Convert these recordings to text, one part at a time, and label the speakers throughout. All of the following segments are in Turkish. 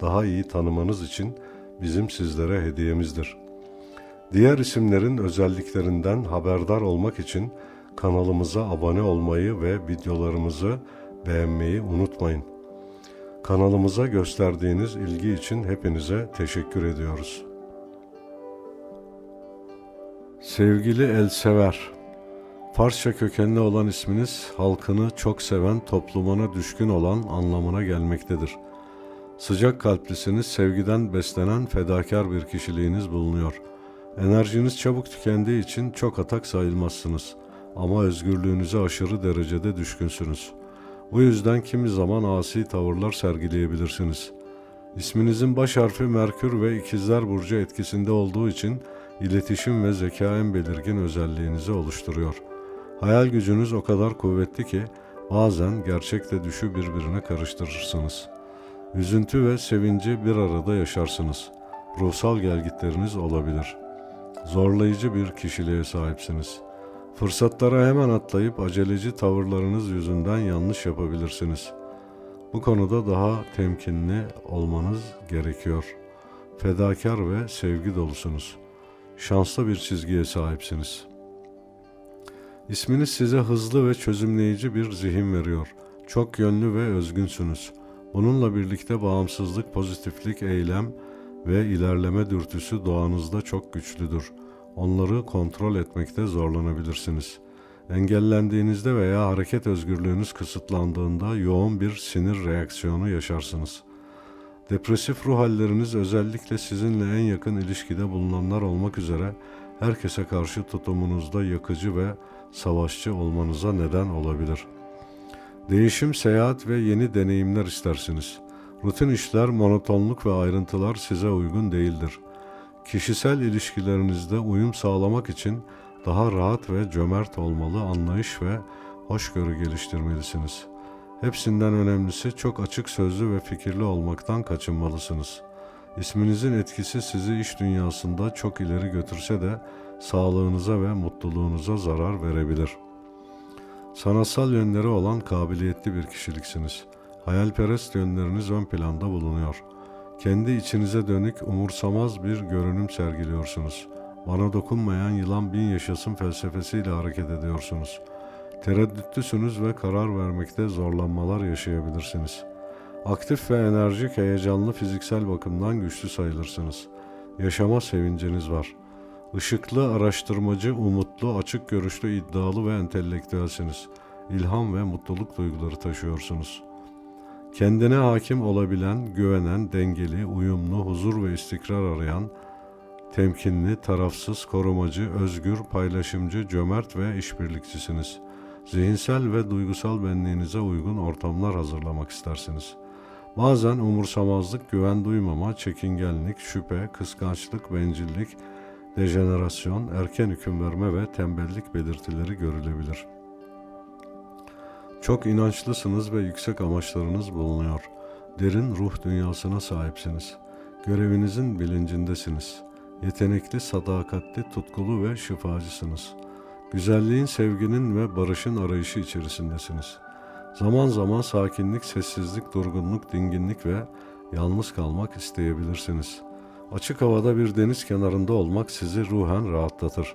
Speaker 1: daha iyi tanımanız için bizim sizlere hediyemizdir. Diğer isimlerin özelliklerinden haberdar olmak için kanalımıza abone olmayı ve videolarımızı beğenmeyi unutmayın. Kanalımıza gösterdiğiniz ilgi için hepinize teşekkür ediyoruz. Sevgili Elsever, Farsça kökenli olan isminiz halkını çok seven, toplumuna düşkün olan anlamına gelmektedir. Sıcak kalplisiniz, sevgiden beslenen fedakar bir kişiliğiniz bulunuyor. Enerjiniz çabuk tükendiği için çok atak sayılmazsınız ama özgürlüğünüze aşırı derecede düşkünsünüz. Bu yüzden kimi zaman asi tavırlar sergileyebilirsiniz. İsminizin baş harfi Merkür ve İkizler Burcu etkisinde olduğu için iletişim ve zeka en belirgin özelliğinizi oluşturuyor. Hayal gücünüz o kadar kuvvetli ki bazen gerçekle düşü birbirine karıştırırsınız. Üzüntü ve sevinci bir arada yaşarsınız. Ruhsal gelgitleriniz olabilir. Zorlayıcı bir kişiliğe sahipsiniz. Fırsatlara hemen atlayıp aceleci tavırlarınız yüzünden yanlış yapabilirsiniz. Bu konuda daha temkinli olmanız gerekiyor. Fedakar ve sevgi dolusunuz. Şanslı bir çizgiye sahipsiniz. İsminiz size hızlı ve çözümleyici bir zihin veriyor. Çok yönlü ve özgünsünüz. Bununla birlikte bağımsızlık, pozitiflik, eylem ve ilerleme dürtüsü doğanızda çok güçlüdür. Onları kontrol etmekte zorlanabilirsiniz. Engellendiğinizde veya hareket özgürlüğünüz kısıtlandığında yoğun bir sinir reaksiyonu yaşarsınız. Depresif ruh halleriniz özellikle sizinle en yakın ilişkide bulunanlar olmak üzere herkese karşı tutumunuzda yakıcı ve savaşçı olmanıza neden olabilir.'' Değişim, seyahat ve yeni deneyimler istersiniz. Rutin işler, monotonluk ve ayrıntılar size uygun değildir. Kişisel ilişkilerinizde uyum sağlamak için daha rahat ve cömert olmalı, anlayış ve hoşgörü geliştirmelisiniz. Hepsinden önemlisi çok açık sözlü ve fikirli olmaktan kaçınmalısınız. İsminizin etkisi sizi iş dünyasında çok ileri götürse de sağlığınıza ve mutluluğunuza zarar verebilir.'' Sanatsal yönleri olan kabiliyetli bir kişiliksiniz. Hayalperest yönleriniz ön planda bulunuyor. Kendi içinize dönük umursamaz bir görünüm sergiliyorsunuz. Bana dokunmayan yılan bin yaşasın felsefesiyle hareket ediyorsunuz. Tereddütlüsünüz ve karar vermekte zorlanmalar yaşayabilirsiniz. Aktif ve enerjik, heyecanlı fiziksel bakımdan güçlü sayılırsınız. Yaşama sevinciniz var.'' Işıklı, araştırmacı, umutlu, açık görüşlü, iddialı ve entelektüelsiniz. İlham ve mutluluk duyguları taşıyorsunuz. Kendine hakim olabilen, güvenen, dengeli, uyumlu, huzur ve istikrar arayan, temkinli, tarafsız, korumacı, özgür, paylaşımcı, cömert ve işbirlikçisiniz. Zihinsel ve duygusal benliğinize uygun ortamlar hazırlamak istersiniz. Bazen umursamazlık, güven duymama, çekingenlik, şüphe, kıskançlık, bencillik, dejenerasyon, erken hüküm verme ve tembellik belirtileri görülebilir. Çok inançlısınız ve yüksek amaçlarınız bulunuyor. Derin ruh dünyasına sahipsiniz. Görevinizin bilincindesiniz. Yetenekli, sadakatli, tutkulu ve şifacısınız. Güzelliğin, sevginin ve barışın arayışı içerisindesiniz. Zaman zaman sakinlik, sessizlik, durgunluk, dinginlik ve yalnız kalmak isteyebilirsiniz.'' Açık havada bir deniz kenarında olmak sizi ruhen rahatlatır.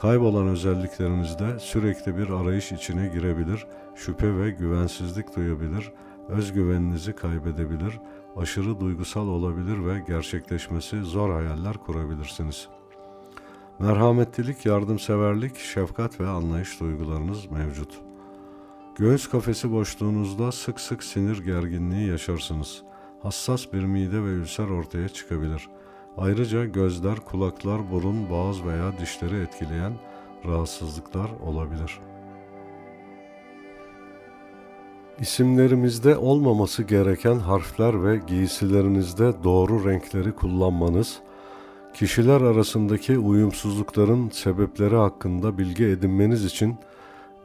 Speaker 1: Kaybolan özelliklerinizde sürekli bir arayış içine girebilir, şüphe ve güvensizlik duyabilir, özgüveninizi kaybedebilir, aşırı duygusal olabilir ve gerçekleşmesi zor hayaller kurabilirsiniz. Merhametlilik, yardımseverlik, şefkat ve anlayış duygularınız mevcut. Göğüs kafesi boşluğunuzda sık sık sinir gerginliği yaşarsınız. Hassas bir mide ve ülser ortaya çıkabilir.'' Ayrıca gözler, kulaklar, burun, boğaz veya dişleri etkileyen rahatsızlıklar olabilir. İsimlerimizde olmaması gereken harfler ve giysilerinizde doğru renkleri kullanmanız, kişiler arasındaki uyumsuzlukların sebepleri hakkında bilgi edinmeniz için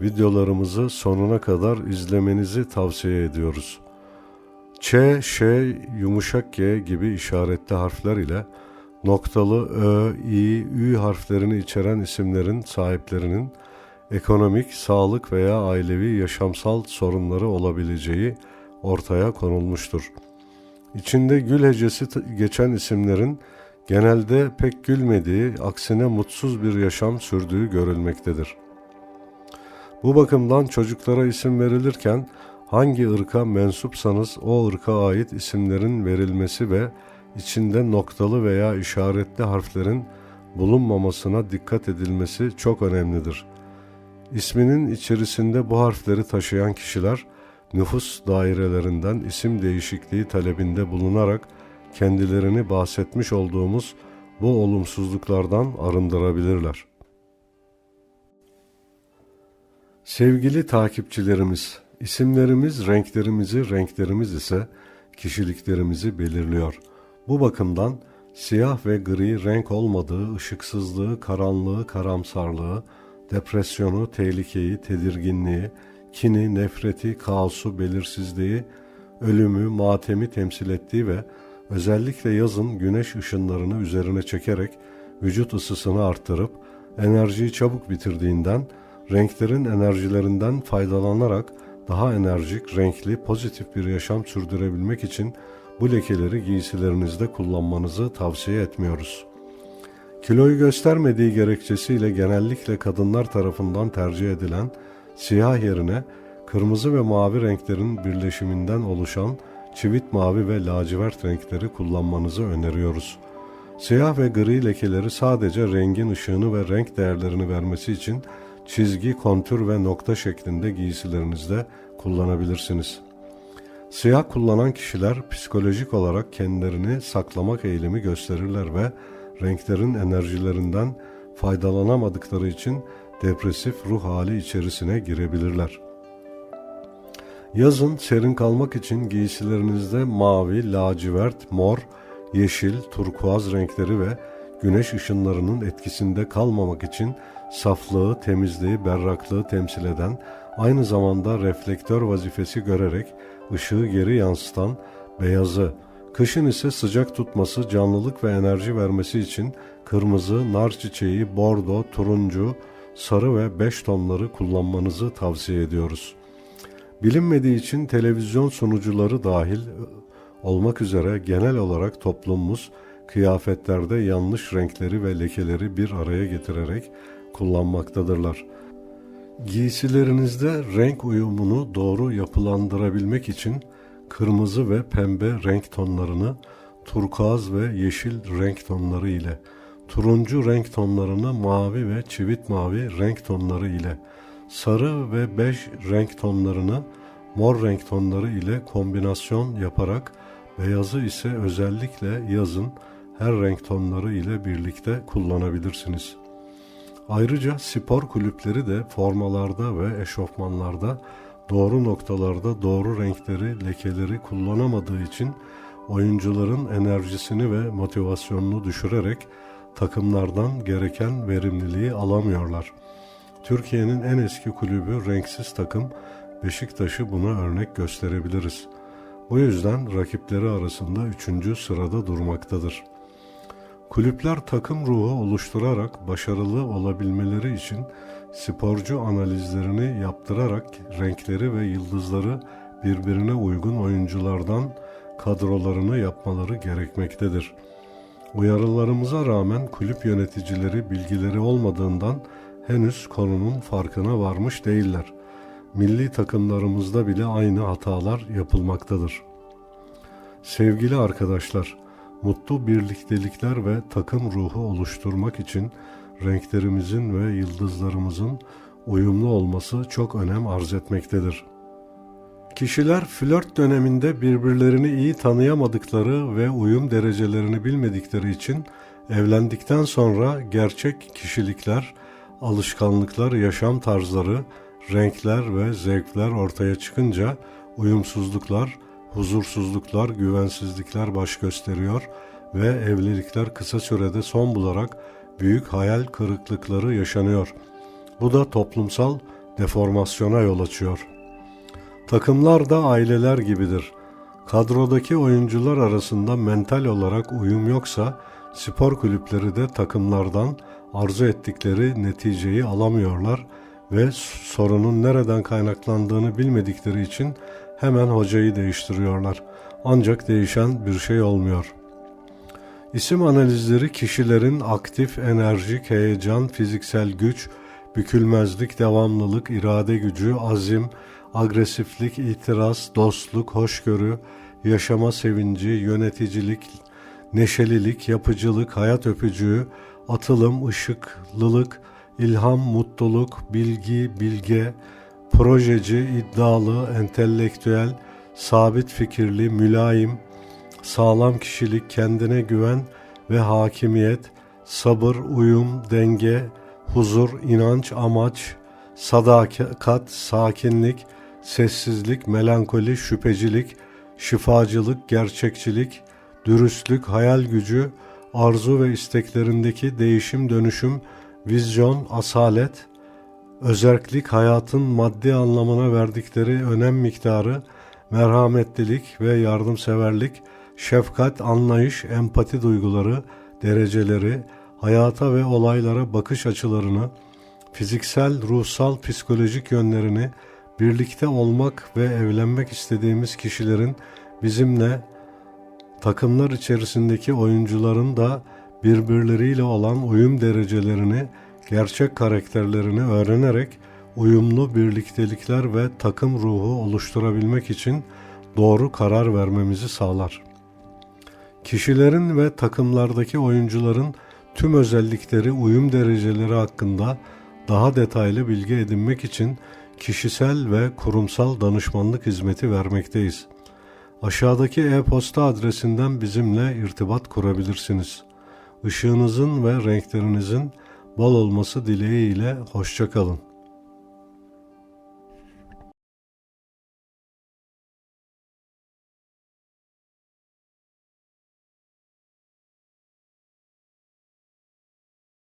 Speaker 1: videolarımızı sonuna kadar izlemenizi tavsiye ediyoruz. Ç, Ş, yumuşak G gibi işaretli harfler ile noktalı Ö, İ, Ü harflerini içeren isimlerin sahiplerinin ekonomik, sağlık veya ailevi yaşamsal sorunları olabileceği ortaya konulmuştur. İçinde gül hecesi geçen isimlerin genelde pek gülmediği, aksine mutsuz bir yaşam sürdüğü görülmektedir. Bu bakımdan çocuklara isim verilirken hangi ırka mensupsanız o ırka ait isimlerin verilmesi ve içinde noktalı veya işaretli harflerin bulunmamasına dikkat edilmesi çok önemlidir. İsminin içerisinde bu harfleri taşıyan kişiler nüfus dairelerinden isim değişikliği talebinde bulunarak kendilerini bahsetmiş olduğumuz bu olumsuzluklardan arındırabilirler. Sevgili takipçilerimiz, isimlerimiz renklerimizi, renklerimiz ise kişiliklerimizi belirliyor. Bu bakımdan siyah ve gri renk olmadığı ışıksızlığı, karanlığı, karamsarlığı, depresyonu, tehlikeyi, tedirginliği, kini, nefreti, kaosu, belirsizliği, ölümü, matemi temsil ettiği ve özellikle yazın güneş ışınlarını üzerine çekerek vücut ısısını arttırıp enerjiyi çabuk bitirdiğinden renklerin enerjilerinden faydalanarak daha enerjik, renkli, pozitif bir yaşam sürdürebilmek için bu lekeleri giysilerinizde kullanmanızı tavsiye etmiyoruz. Kiloyu göstermediği gerekçesiyle genellikle kadınlar tarafından tercih edilen siyah yerine kırmızı ve mavi renklerin birleşiminden oluşan çivit mavi ve lacivert renkleri kullanmanızı öneriyoruz. Siyah ve gri lekeleri sadece rengin ışığını ve renk değerlerini vermesi için çizgi, kontür ve nokta şeklinde giysilerinizde kullanabilirsiniz. Siyah kullanan kişiler psikolojik olarak kendilerini saklamak eğilimi gösterirler ve renklerin enerjilerinden faydalanamadıkları için depresif ruh hali içerisine girebilirler. Yazın serin kalmak için giysilerinizde mavi, lacivert, mor, yeşil, turkuaz renkleri ve güneş ışınlarının etkisinde kalmamak için saflığı, temizliği, berraklığı temsil eden, aynı zamanda reflektör vazifesi görerek ışığı geri yansıtan beyazı, kışın ise sıcak tutması, canlılık ve enerji vermesi için kırmızı, nar çiçeği, bordo, turuncu, sarı ve beş tonları kullanmanızı tavsiye ediyoruz. Bilinmediği için televizyon sunucuları dahil olmak üzere genel olarak toplumumuz kıyafetlerde yanlış renkleri ve lekeleri bir araya getirerek kullanmaktadırlar. Giysilerinizde renk uyumunu doğru yapılandırabilmek için kırmızı ve pembe renk tonlarını turkuaz ve yeşil renk tonları ile, turuncu renk tonlarını mavi ve çivit mavi renk tonları ile, sarı ve bej renk tonlarını mor renk tonları ile kombinasyon yaparak beyazı ise özellikle yazın her renk tonları ile birlikte kullanabilirsiniz. Ayrıca spor kulüpleri de formalarda ve eşofmanlarda doğru noktalarda doğru renkleri, lekeleri kullanamadığı için oyuncuların enerjisini ve motivasyonunu düşürerek takımlardan gereken verimliliği alamıyorlar. Türkiye'nin en eski kulübü renksiz takım Beşiktaş'ı buna örnek gösterebiliriz. Bu yüzden rakipleri arasında üçüncü sırada durmaktadır. Kulüpler takım ruhu oluşturarak başarılı olabilmeleri için sporcu analizlerini yaptırarak renkleri ve yıldızları birbirine uygun oyunculardan kadrolarını yapmaları gerekmektedir. Uyarılarımıza rağmen kulüp yöneticileri bilgileri olmadığından henüz konunun farkına varmış değiller. Milli takımlarımızda bile aynı hatalar yapılmaktadır. Sevgili arkadaşlar, mutlu birliktelikler ve takım ruhu oluşturmak için renklerimizin ve yıldızlarımızın uyumlu olması çok önem arz etmektedir. Kişiler flört döneminde birbirlerini iyi tanıyamadıkları ve uyum derecelerini bilmedikleri için evlendikten sonra gerçek kişilikler, alışkanlıklar, yaşam tarzları, renkler ve zevkler ortaya çıkınca uyumsuzluklar, huzursuzluklar, güvensizlikler baş gösteriyor ve evlilikler kısa sürede son bularak büyük hayal kırıklıkları yaşanıyor. Bu da toplumsal deformasyona yol açıyor. Takımlar da aileler gibidir. Kadrodaki oyuncular arasında mental olarak uyum yoksa spor kulüpleri de takımlardan arzu ettikleri neticeyi alamıyorlar ve sorunun nereden kaynaklandığını bilmedikleri için hemen hocayı değiştiriyorlar. Ancak değişen bir şey olmuyor. İsim analizleri kişilerin aktif, enerjik, heyecan, fiziksel güç, bükülmezlik, devamlılık, irade gücü, azim, agresiflik, itiraz, dostluk, hoşgörü, yaşama sevinci, yöneticilik, neşelilik, yapıcılık, hayat öpücüğü, atılım, ışıklılık, ilham, mutluluk, bilgi, bilge, projeci, iddialı, entelektüel, sabit fikirli, mülayim, sağlam kişilik, kendine güven ve hakimiyet, sabır, uyum, denge, huzur, inanç, amaç, sadakat, sakinlik, sessizlik, melankoli, şüphecilik, şifacılık, gerçekçilik, dürüstlük, hayal gücü, arzu ve isteklerindeki değişim dönüşüm, vizyon, asalet, özerklik, hayatın maddi anlamına verdikleri önem miktarı, merhametlilik ve yardımseverlik, şefkat, anlayış, empati duyguları, dereceleri, hayata ve olaylara bakış açılarını, fiziksel, ruhsal, psikolojik yönlerini, birlikte olmak ve evlenmek istediğimiz kişilerin bizimle takımlar içerisindeki oyuncuların da birbirleriyle olan uyum derecelerini, gerçek karakterlerini öğrenerek uyumlu birliktelikler ve takım ruhu oluşturabilmek için doğru karar vermemizi sağlar. Kişilerin ve takımlardaki oyuncuların tüm özellikleri, uyum dereceleri hakkında daha detaylı bilgi edinmek için kişisel ve kurumsal danışmanlık hizmeti vermekteyiz. Aşağıdaki e-posta adresinden bizimle irtibat kurabilirsiniz. Işığınızın ve renklerinizin bol olması dileğiyle hoşçakalın.